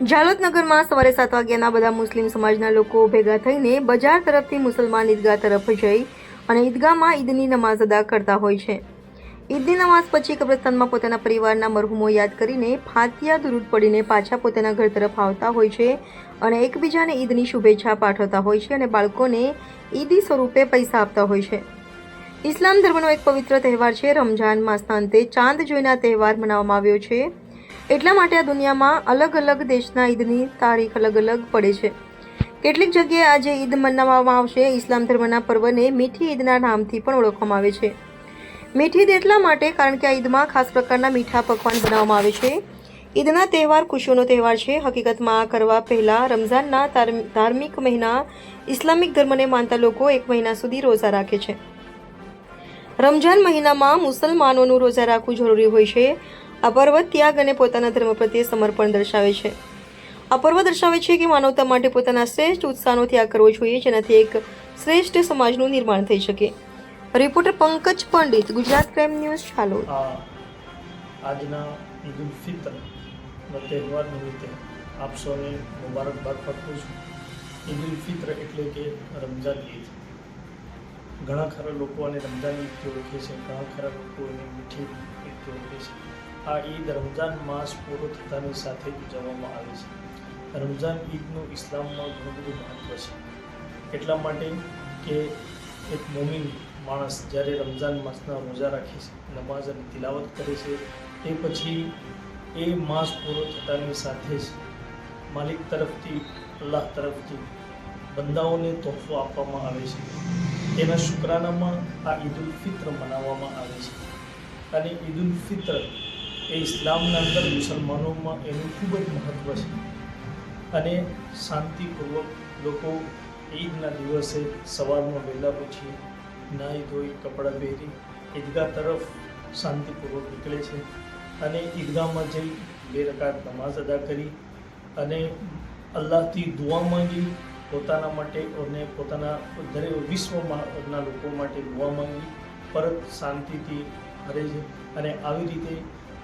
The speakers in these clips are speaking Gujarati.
જાલોદ નગરમાં સવારે સાત વાગ્યાના બધા મુસ્લિમ સમાજના લોકો ભેગા થઈને બજાર તરફથી મુસલમાન ઈદગાહ તરફ જઈ અને ઈદગાહમાં ઈદની નમાઝ અદા કરતા હોય છે. ઈદની નમાઝ પછી કબ્રસ્તાનમાં પોતાના પરિવારના મરહુમો યાદ કરીને ફાતિયા દુરૂદ પડીને પાછા પોતાના ઘર તરફ આવતા હોય છે અને એકબીજાને ઈદની શુભેચ્છા પાઠવતા હોય છે અને બાળકોને ઈદી સ્વરૂપે પૈસા આપતા હોય છે. ઇસ્લામ ધર્મનો એક પવિત્ર તહેવાર છે. રમઝાન માસના અંતે ચાંદ જોઈને તહેવાર મનાવવામાં આવ્યો છે. એટલા માટે આ દુનિયામાં અલગ અલગ દેશના ઈદની તારીખ અલગ અલગ પડે છે. કેટલીક જગ્યાએ આજે ઈદ મનાવવામાં આવશે. ઇસ્લામ ધર્મના પર્વને મીઠી ઈદના નામથી પણ ઓળખવામાં આવે છે. મીઠી ઈદ એટલા માટે કારણ કે આ ઈદમાં ખાસ પ્રકારના મીઠા પકવાન બનાવવામાં આવે છે. ઈદના તહેવાર ખુશીઓનો તહેવાર છે. હકીકતમાં આ કરવા પહેલાં રમઝાનના ધાર્મિક મહિના ઇસ્લામિક ધર્મને માનતા લોકો એક મહિના સુધી રોઝા રાખે છે. રમઝાન મહિનામાં મુસલમાનોનું રોજા રાખવું જરૂરી હોય છે. આ ત્યાગ અને પોતાના ધર્મ પ્રત્યે સમર્પણ દર્શાવે છે. આ દર્શાવે છે કે માનવતા માટે પોતાના શ્રેષ્ઠ ઉત્સાહનો ત્યાગ કરવો જોઈએ, જેનાથી એક શ્રેષ્ઠ સમાજનું નિર્માણ થઈ શકે. Reporter Pankaj Pandit, Gujarat crime news ચાલો આજના ઈદ ઉલ ફિત્ર તહેવાર નિમિત્તે આપ સૌને મુબારકબાદ પાઠવું છું. ઈદ ઉલ ફિત્ર એટલે કે રમઝાન ઈદ. ઘણા ખરા લોકો અને રમઝાન ઈદથી ઓળખે છે, ઘણા ખરા લોકો એને મીઠી ઈદથી ઓળખે છે. આ ઈદ રમઝાન માસ પૂરો થતાની સાથે ઉજવવામાં આવે છે. રમઝાન ઈદનું ઇસ્લામમાં ઘણું બધું મહત્ત્વ છે. એટલા માટે કે એક મોમિન માણસ જ્યારે રમઝાન માસના રોજા રાખે છે, નમાઝ અને તિલાવત કરે છે તે પછી એ માસ પૂરો થતાની સાથે જ માલિક તરફથી, અલ્લાહ તરફથી બંદાઓને તોહફો આપવામાં આવે છે. તેના શુક્રાનામાં આ ઈદ ઉલ ફિત્ર મનાવવામાં આવે છે. અને ઈદ ઉલ ફિત્ર એ ઇસ્લામના અંદર મુસલમાનોમાં એનું ખૂબ જ મહત્ત્વ છે. અને શાંતિપૂર્વક લોકો ઈદના દિવસે સવારમાં વહેલા પછી નાહી ધોઈ, કપડાં પહેરી ઈદગાહ તરફ શાંતિપૂર્વક નીકળે છે અને ઈદગાહમાં જઈ બે રકાત નમાઝ અદા કરી અને અલ્લાહથી દુઆ માંગી પોતાના માટે અને પોતાના દરેક વિશ્વના લોકો માટે દુઆ માંગી પરત શાંતિથી ફરે છે અને આવી રીતે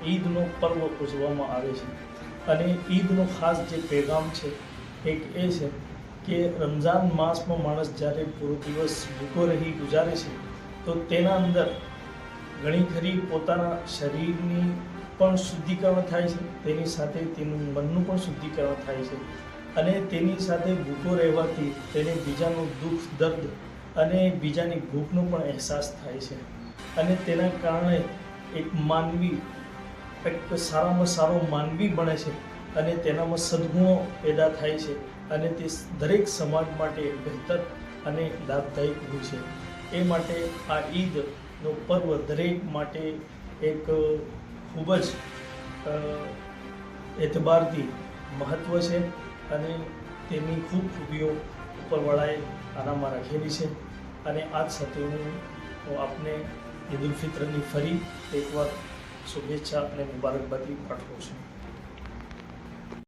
ઈદનો પર્વ ઉજવવામાં આવે છે. અને ઈદનો ખાસ જે પેગામ છે, એક એ છે કે રમઝાન માસમાં માણસ જ્યારે પૂરો દિવસ ભૂખો રહી ગુજારે છે, તો તેના અંદર ઘણી ખરી પોતાના શરીરની પણ શુદ્ધિકરણ થાય છે, તેની સાથે તેનું મનનું પણ શુદ્ધિકરણ થાય છે. અને તેની સાથે ભૂખો રહેવાથી તેને બીજાનું દુઃખ, દર્દ અને બીજાની ભૂખનો પણ અહેસાસ થાય છે. અને તેના કારણે એક માનવી એક સારામાં સારો માનવી બને છે અને તેનામાં સદગુણો પેદા થાય છે અને તે દરેક સમાજ માટે બહેતર અને લાભદાયક હોય છે. એ માટે આ ઈદનો પર્વ દરેક માટે એક ખૂબ જ એતબારથી મહત્ત્વ છે અને તેની ખૂબ ખૂબીઓ ઉપરવાળાએ આનામાં રાખેલી છે. અને આજ સાથે હું આપને ઈદ ઉલ ફિત્રની ફરી એકવાર શુભેચ્છા અને મુબારકબાદી પાઠવું છું.